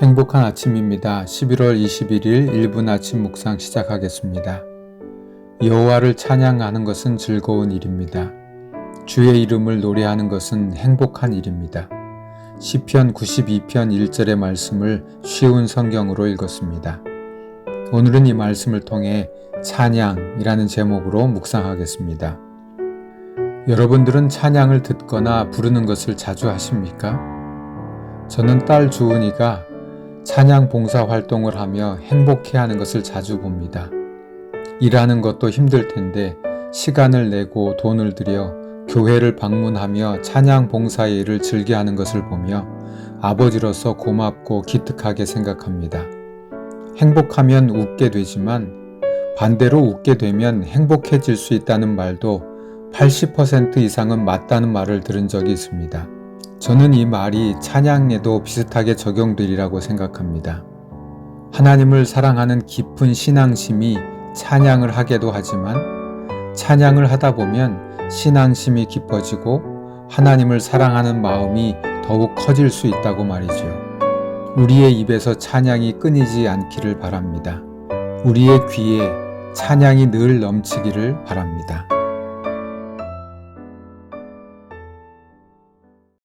행복한 아침입니다. 11월 21일 1분 아침 묵상 시작하겠습니다. 여호와를 찬양하는 것은 즐거운 일입니다. 주의 이름을 노래하는 것은 행복한 일입니다. 시편 92편 1절의 말씀을 쉬운 성경으로 읽었습니다. 오늘은 이 말씀을 통해 찬양이라는 제목으로 묵상하겠습니다. 여러분들은 찬양을 듣거나 부르는 것을 자주 하십니까? 저는 딸 주은이가 찬양 봉사 활동을 하며 행복해 하는 것을 자주 봅니다. 일하는 것도 힘들 텐데 시간을 내고 돈을 들여 교회를 방문하며 찬양 봉사의 일을 즐겨 하는 것을 보며 아버지로서 고맙고 기특하게 생각합니다. 행복하면 웃게 되지만 반대로 웃게 되면 행복해질 수 있다는 말도 80% 이상은 맞다는 말을 들은 적이 있습니다. 저는 이 말이 찬양에도 비슷하게 적용되리라고 생각합니다. 하나님을 사랑하는 깊은 신앙심이 찬양을 하게도 하지만 찬양을 하다 보면 신앙심이 깊어지고 하나님을 사랑하는 마음이 더욱 커질 수 있다고 말이죠. 우리의 입에서 찬양이 끊이지 않기를 바랍니다. 우리의 귀에 찬양이 늘 넘치기를 바랍니다.